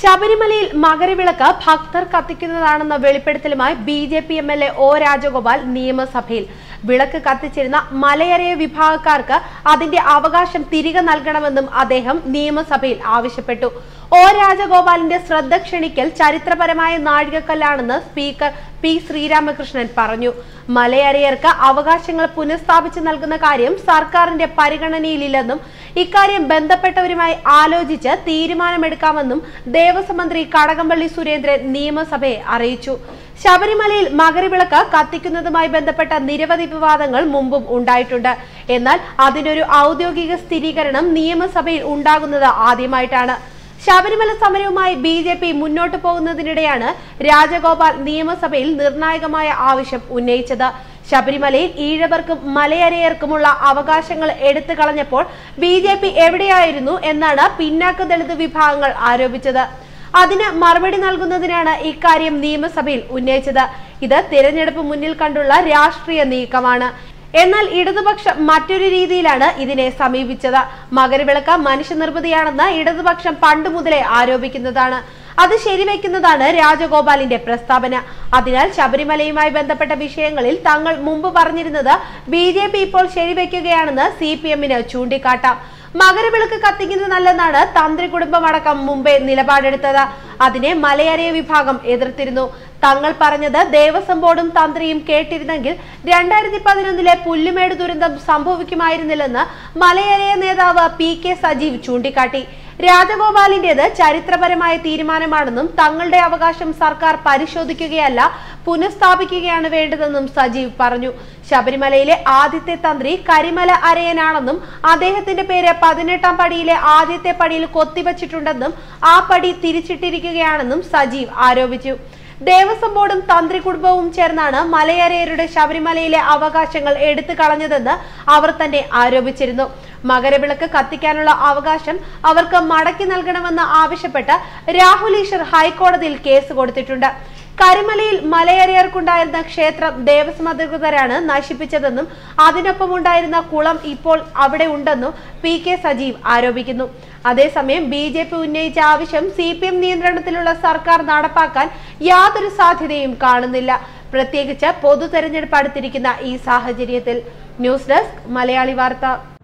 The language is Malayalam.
ശബരിമലയിൽ മകരവിളക്ക് ഭക്തർ കത്തിക്കുന്നതാണെന്ന വെളിപ്പെടുത്തലുമായി B J P M L A O Rajagopal നിയമസഭയിൽ. വിളക്ക് കത്തിച്ചിരുന്ന മലയരയ വിഭാഗക്കാർക്ക് അതിന്റെ അവകാശം തിരികെ നൽകണമെന്നും അദ്ദേഹം നിയമസഭയിൽ ആവശ്യപ്പെട്ടു. ഒ രാജഗോപാലിന്റെ ശ്രദ്ധ ക്ഷണിക്കൽ ചരിത്രപരമായ നാഴികക്കല്ലാണെന്ന് സ്പീക്കർ പി ശ്രീരാമകൃഷ്ണൻ പറഞ്ഞു. മലയരയർക്ക് അവകാശങ്ങൾ പുനഃസ്ഥാപിച്ചു നൽകുന്ന കാര്യം സർക്കാരിന്റെ പരിഗണനയിലില്ലെന്നും ഇക്കാര്യം ബന്ധപ്പെട്ടവരുമായി ആലോചിച്ച് തീരുമാനമെടുക്കാമെന്നും ദേവസ്വം മന്ത്രി കടകംപള്ളി സുരേന്ദ്രൻ നിയമസഭയെ അറിയിച്ചു. ശബരിമലയിൽ മകരവിളക്ക് കത്തിക്കുന്നതുമായി ബന്ധപ്പെട്ട നിരവധി വിവാദങ്ങൾ മുമ്പും ഉണ്ടായിട്ടുണ്ട്. എന്നാൽ അതിനൊരു ഔദ്യോഗിക സ്ഥിരീകരണം നിയമസഭയിൽ ഉണ്ടാകുന്നത് ആദ്യമായിട്ടാണ്. ശബരിമല സമരവുമായി ബി ജെ പി മുന്നോട്ടു പോകുന്നതിനിടെയാണ് രാജഗോപാൽ നിയമസഭയിൽ നിർണായകമായ ആവശ്യം ഉന്നയിച്ചത്. ശബരിമലയിൽ ഈഴവർക്കും മലയരയർക്കുമുള്ള അവകാശങ്ങൾ എടുത്തു കളഞ്ഞപ്പോൾ ബി ജെ പി എവിടെയായിരുന്നു എന്നാണ് പിന്നാക്ക ദളിത് വിഭാഗങ്ങൾ ആരോപിച്ചത്. അതിന് മറുപടി നൽകുന്നതിനാണ് ഇക്കാര്യം നിയമസഭയിൽ ഉന്നയിച്ചത്. ഇത് തിരഞ്ഞെടുപ്പ് മുന്നിൽ കണ്ടുള്ള രാഷ്ട്രീയ നീക്കമാണ്. എന്നാൽ ഇടതുപക്ഷം മറ്റൊരു രീതിയിലാണ് ഇതിനെ സമീപിച്ചത്. മകരവിളക്ക് മനുഷ്യനിർമ്മിതിയാണെന്ന് ഇടതുപക്ഷം പണ്ട് മുതലേ ആരോപിക്കുന്നതാണ്. അത് ശരിവെക്കുന്നതാണ് രാജഗോപാലിന്റെ പ്രസ്താവന. അതിനാൽ ശബരിമലയുമായി ബന്ധപ്പെട്ട വിഷയങ്ങളിൽ തങ്ങൾ മുമ്പ് പറഞ്ഞിരുന്നത് ബി ഇപ്പോൾ ശരിവെക്കുകയാണെന്ന് സി പി എമ്മിന് ചൂണ്ടിക്കാട്ടാം. മകരവിളക്ക് കത്തിക്കുന്നത് നല്ലെന്നാണ് തന്ത്രി കുടുംബം അടക്കം മുമ്പേ നിലപാടെടുത്തത്. അതിനെ മലയരയ വിഭാഗം എതിർത്തിരുന്നു. തങ്ങൾ പറഞ്ഞത് ദേവസ്വം ബോർഡും തന്ത്രിയും കേട്ടിരുന്നെങ്കിൽ രണ്ടായിരത്തി പതിനൊന്നിലെ പുല്ലുമേട് ദുരന്തം സംഭവിക്കുമായിരുന്നില്ലെന്ന് മലയരയ നേതാവ് പി കെ സജീവ് ചൂണ്ടിക്കാട്ടി. രാജഗോപാലിന്റേത് ചരിത്രപരമായ തീരുമാനമാണെന്നും തങ്ങളുടെ അവകാശം സർക്കാർ പരിശോധിക്കുകയല്ല പുനഃസ്ഥാപിക്കുകയാണ് വേണ്ടതെന്നും സജീവ് പറഞ്ഞു. ശബരിമലയിലെ ആദ്യത്തെ തന്ത്രി കരിമല അരയനാണെന്നും അദ്ദേഹത്തിന്റെ പേര് പതിനെട്ടാം പടിയിലെ ആദ്യത്തെ പടിയിൽ കൊത്തിവച്ചിട്ടുണ്ടെന്നും ആ പടി തിരിച്ചിട്ടിരിക്കുകയാണെന്നും സജീവ് ആരോപിച്ചു. ദേവസ്വം ബോർഡും തന്ത്രി കുടുംബവും ചേർന്നാണ് മലയരയരുടെ ശബരിമലയിലെ അവകാശങ്ങൾ എടുത്തു കളഞ്ഞതെന്ന് അവർ തന്നെ ആരോപിച്ചിരുന്നു. മകരവിളക്ക് കത്തിക്കാനുള്ള അവകാശം അവർക്ക് മടക്കി നൽകണമെന്ന് ആവശ്യപ്പെട്ട് രാഹുൽ ഈശ്വർ ഹൈക്കോടതിയിൽ കേസ് കൊടുത്തിട്ടുണ്ട്. കരിമലയിൽ മലയരയർക്കുണ്ടായിരുന്ന ക്ഷേത്രം ദേവസ്വം അധികൃതരാണ് നശിപ്പിച്ചതെന്നും അതിനൊപ്പം ഉണ്ടായിരുന്ന കുളം ഇപ്പോൾ അവിടെ ഉണ്ടെന്നും പി കെ സജീവ് ആരോപിക്കുന്നു. അതേസമയം ബി ജെ പി ഉന്നയിച്ച ആവശ്യം സി പി എം നിയന്ത്രണത്തിലുള്ള സർക്കാർ നടപ്പാക്കാൻ യാതൊരു സാധ്യതയും കാണുന്നില്ല. പ്രത്യേകിച്ച് പൊതു തെരഞ്ഞെടുപ്പ് അടുത്തിരിക്കുന്ന ഈ സാഹചര്യത്തിൽ. ന്യൂസ് ഡെസ്ക് മലയാളി വാർത്ത.